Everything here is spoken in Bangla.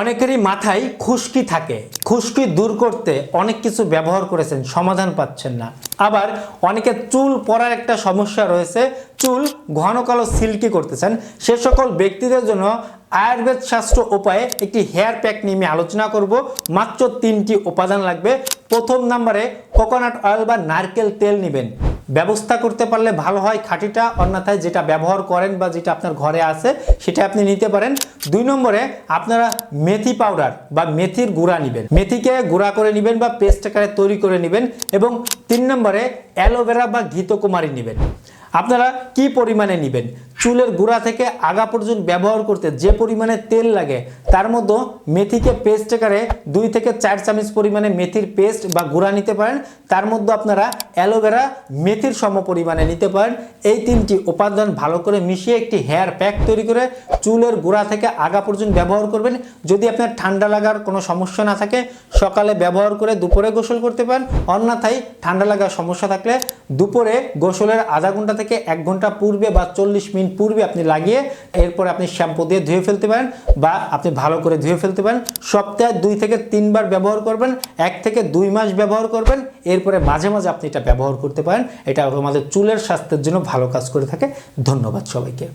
অনেকেরই মাথায় খুশকি থাকে। খুশকি দূর করতে অনেক কিছু ব্যবহার করেছেন, সমাধান পাচ্ছেন না। আবার অনেকে চুল পড়ার একটা সমস্যা রয়েছে, চুল ঘন কালো সিল্কি করতেছেন। সে সকল ব্যক্তিদের জন্য আয়ুর্বেদ শাস্ত্র উপায়ে একটি হেয়ার প্যাক নিয়ে আমি আলোচনা করব। মাত্র তিনটি উপাদান লাগবে। প্রথম নাম্বারে কোকোনাট অয়েল বা নারকেল তেল নেবেন। ব্যবস্থা করতে পারলে ভালো হয় খাঁটিটা, অন্যথায় যেটা ব্যবহার করেন বা যেটা আপনার ঘরে আছে, সেটা আপনি নিতে পারেন। দুই নম্বরে, আপনারা মেথি পাউডার বা মেথির গুঁড়া নেবেন। মেথিকে গুঁড়া করে নেবেন বা পেস্ট আকারে তৈরি করে নেবেন এবং তিন নম্বরে অ্যালোভেরা বা ঘিতকুমারী নেবেন। আপনারা কি পরিমাণে নেবেন? চুলের গুঁড়া থেকে আগা পর্যন্ত ব্যবহার করতে যে পরিমাণে তেল লাগে, তার মধ্যে মেথিকে পেস্ট আকারে দুই থেকে চার চামচ পরিমাণে মেথির পেস্ট বা গুঁড়া নিতে পারেন। তার মধ্যে আপনারা অ্যালোভেরা মেথির সম পরিমাণে নিতে পারেন। এই তিনটি উপাদান ভালো করে মিশিয়ে একটি হেয়ার প্যাক তৈরি করে চুলের গোড়া থেকে আগা পর্যন্ত ব্যবহার করবেন। যদি আপনার ঠান্ডা লাগার কোনো সমস্যা না থাকে, সকালে ব্যবহার করে দুপুরে গোসল করতে পারেন। অন্যথায় ঠান্ডা লাগার সমস্যা থাকলে দুপুরে গোসলের আধা ঘণ্টা থেকে এক ঘণ্টা পূর্বে বা চল্লিশ মিনিট পূর্বে আপনি লাগিয়ে এরপর আপনি শ্যাম্পু দিয়ে ধুয়ে ফেলতে পারেন বা আপনি ভালো করে ধুয়ে ফেলতে পারেন। সপ্তাহে দুই থেকে তিনবার ব্যবহার করবেন, এক থেকে দুই মাস ব্যবহার করবেন। এরপরে মাঝে মাঝে আপনি এটা ব্যবহার করতে পারেন। এটা আমাদের চুলের স্বাস্থ্যের জন্য ভালো কাজ করে থাকে। ধন্যবাদ সবাইকে।